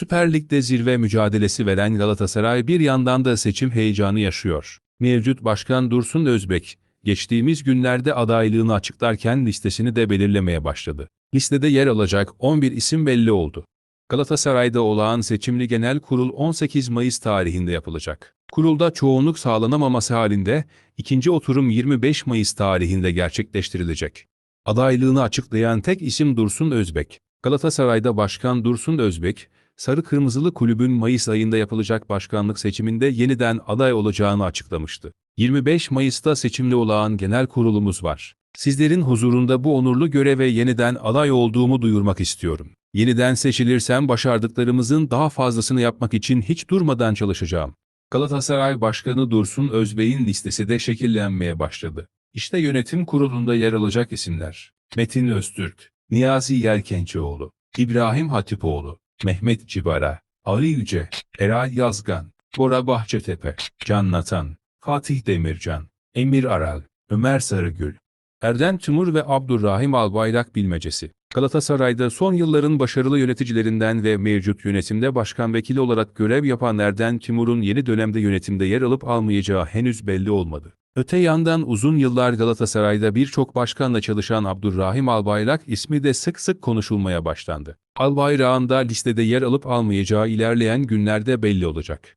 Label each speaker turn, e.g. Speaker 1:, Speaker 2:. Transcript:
Speaker 1: Süper Lig'de zirve mücadelesi veren Galatasaray bir yandan da seçim heyecanı yaşıyor. Mevcut Başkan Dursun Özbek, geçtiğimiz günlerde adaylığını açıklarken listesini de belirlemeye başladı. Listede yer alacak 11 isim belli oldu. Galatasaray'da olağan seçimli genel kurul 18 Mayıs tarihinde yapılacak. Kurulda çoğunluk sağlanamaması halinde ikinci oturum 25 Mayıs tarihinde gerçekleştirilecek. Adaylığını açıklayan tek isim Dursun Özbek. Galatasaray'da Başkan Dursun Özbek, Sarı Kırmızılı Kulübün Mayıs ayında yapılacak başkanlık seçiminde yeniden aday olacağını açıklamıştı. 25 Mayıs'ta seçimli olağan genel kurulumuz var. Sizlerin huzurunda bu onurlu göreve yeniden aday olduğumu duyurmak istiyorum. Yeniden seçilirsem başardıklarımızın daha fazlasını yapmak için hiç durmadan çalışacağım. Galatasaray Başkanı Dursun Özbey'in listesi de şekillenmeye başladı. İşte yönetim kurulunda yer alacak isimler. Metin Öztürk, Niyazi Yelkençioğlu, İbrahim Hatipoğlu, Mehmet Cibara, Ali Yüce, Eray Yazgan, Bora Bahçetepe, Can Natan, Fatih Demircan, Emir Aral, Ömer Sarıgül, Erdem Timur ve Abdurrahim Albayrak bilmecesi. Galatasaray'da son yılların başarılı yöneticilerinden ve mevcut yönetimde başkan vekili olarak görev yapan Erdem Timur'un yeni dönemde yönetimde yer alıp almayacağı henüz belli olmadı. Öte yandan uzun yıllar Galatasaray'da birçok başkanla çalışan Abdurrahim Albayrak ismi de sık sık konuşulmaya başlandı. Albayrak'ın da listede yer alıp almayacağı ilerleyen günlerde belli olacak.